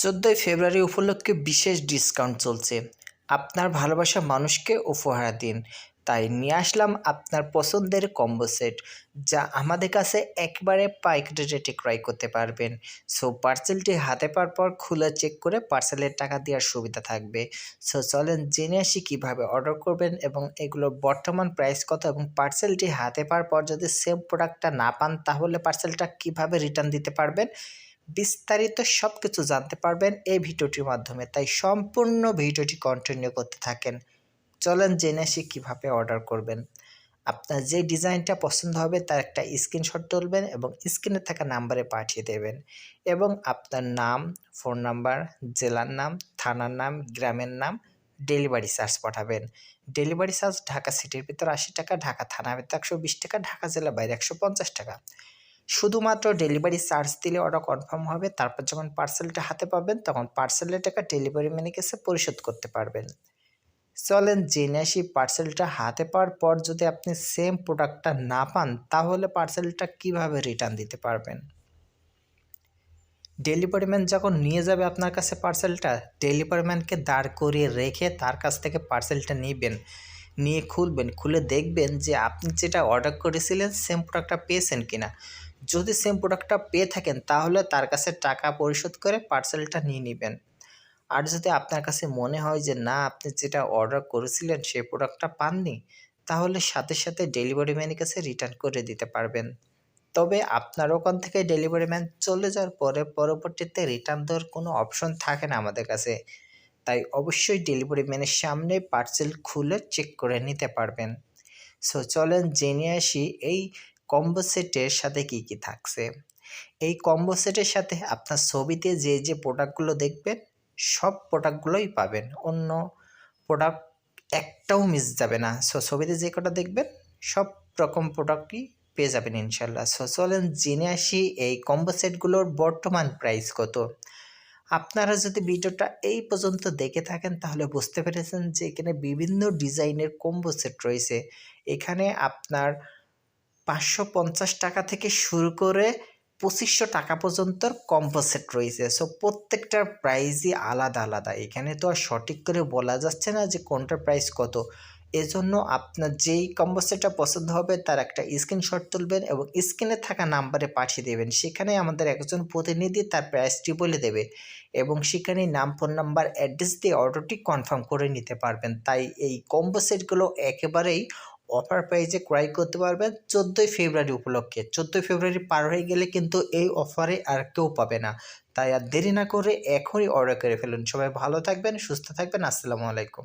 চোদ্দোই ফেব্রুয়ারি উপলক্ষে বিশেষ ডিসকাউন্ট চলছে। আপনার ভালোবাসা মানুষকে উপহার দিন। তাই নিয়ে আসলাম আপনার পছন্দের কম্বো সেট যা আমাদের কাছে একবারে পাইকারি রেটে ক্রয় করতে পারবেন। সো পার্সেলটি হাতে পাওয়ার পর খুলে চেক করে পার্সেলের টাকা দেওয়ার সুবিধা থাকবে। সো চলেন জেনে আসি কীভাবে অর্ডার করবেন এবং এগুলোর বর্তমান প্রাইস কত এবং পার্সেলটি হাতে পাওয়ার পর যদি সেম প্রোডাক্টটা না পান, তাহলে পার্সেলটা কীভাবে রিটার্ন দিতে পারবেন? বিস্তারিত সব কিছু জানতে পারবেন এই ভিডিওটির মাধ্যমে। তাই সম্পূর্ণ ভিডিওটি কন্টিনিউ করতে থাকেন। চলেন জেনে আসি কীভাবে অর্ডার করবেন। আপনার যে ডিজাইনটা পছন্দ হবে তার একটা স্ক্রিনশট তুলবেন এবং স্ক্রিনে থাকা নাম্বারে পাঠিয়ে দেবেন এবং আপনার নাম ফোন নাম্বার জেলার নাম, থানার নাম, গ্রামের নাম ডেলিভারি চার্জ পাঠাবেন। ডেলিভারি চার্জ ঢাকা সিটির ভিতর আশি টাকা, ঢাকা থানার ভিতর একশো বিশ টাকা, ঢাকা জেলা বাইরে একশো পঞ্চাশ টাকা। শুধুমাত্র ডেলিভারি চার্জ দিলে অর্ডার কনফার্ম হবে, তারপর যখন পার্সেলটা হাতে পাবেন, তখন পার্সেলের টাকা ডেলিভারি ম্যানের কাছে পরিশোধ করতে পারবেন। চলেন জেনে আসি পার্সেলটা হাতে পাওয়ার পর যদি আপনি সেম প্রোডাক্টটা না পান, তাহলে পার্সেলটা কীভাবে রিটার্ন দিতে পারবেন? ডেলিভারি ম্যান যখন নিয়ে যাবে আপনার কাছে পার্সেলটা ডেলিভারি ম্যানকে দাঁড় করিয়ে রেখে তার কাছ থেকে পার্সেলটা নেবেন, নিয়ে খুলবেন, খুলে দেখবেন যে আপনি যেটা অর্ডার করেছিলেন সেম প্রোডাক্টটা পেয়েছেন কিনা। যদি সেম প্রোডাক্টটা পেয়ে থাকেন, তাহলে তার কাছে টাকা পরিশোধ করে পার্সেলটা নিয়ে নেবেন। আর যদি আপনার কাছে মনে হয় যে, না, আপনি যেটা অর্ডার করেছিলেন সেই প্রোডাক্টটা পাননি, তাহলে সাথে সাথে ডেলিভারি ম্যানের কাছে রিটার্ন করে দিতে পারবেন। তবে আপনার ওখান থেকে ডেলিভারি ম্যান চলে যাওয়ার পরে পরবর্তীতে রিটার্ন দেওয়ার কোনো অপশন থাকে না আমাদের কাছে। তাই অবশ্যই ডেলিভারি ম্যানের সামনে পার্সেল খুলে চেক করে নিতে পারবেন। সো চলেন জেনে আসি এই কম্বো সেটের সাথে কি কি থাকছে? এই কম্বো সেটের সাথে আপনার ছবিতে যে যে প্রোডাক্টগুলো দেখবেন, সব প্রোডাক্টগুলোই পাবেন। অন্য প্রোডাক্ট একটাও মিস যাবে না। সো ছবিতে যে কটা দেখবেন, সব রকম প্রোডাক্টই পেয়ে যাবেন ইনশাল্লাহ। সো চলেন জেনে আসি এই কম্বো সেটগুলোর বর্তমান প্রাইস কত। আপনারা যদি ভিডিওটা এই পর্যন্ত দেখে থাকেন, তাহলে বুঝতে পেরেছেন যে এখানে বিভিন্ন ডিজাইনের কম্বো সেট রয়েছে। এখানে আপনার পাঁচশো পঞ্চাশ টাকা থেকে শুরু করে পঁচিশশো টাকা পর্যন্ত কম্বো সেট রয়েছে সো প্রত্যেকটার প্রাইসই আলাদা আলাদা। এখানে তো আর সঠিক করে বলা যাচ্ছে না যে কোনটার প্রাইস কত। এজন্য আপনার যেই কম্বো সেটটা পছন্দ হবে, তার একটা স্ক্রিনশট তুলবেন এবং স্ক্রিনে থাকা নাম্বারে পাঠিয়ে দেবেন। সেখানে আমাদের একজন প্রতিনিধি তার প্রাইসটি বলে দেবে এবং সেখানে নাম ফোন নাম্বার অ্যাড্রেস দিয়ে অর্ডারটি কনফার্ম করে নিতে পারবেন। তাই এই কম্বো সেটগুলো একেবারেই অফার প্রাইজে ক্রয় করতে পারবেন চোদ্দোই ফেব্রুয়ারি উপলক্ষে। চোদ্দোই ফেব্রুয়ারি পার হয়ে গেলে কিন্তু এই অফারে আর কেউ পাবে না। তাই আর দেরি না করে এখনই অর্ডার করে ফেলুন। সবাই ভালো থাকবেন, সুস্থ থাকবেন। আসসালামু আলাইকুম।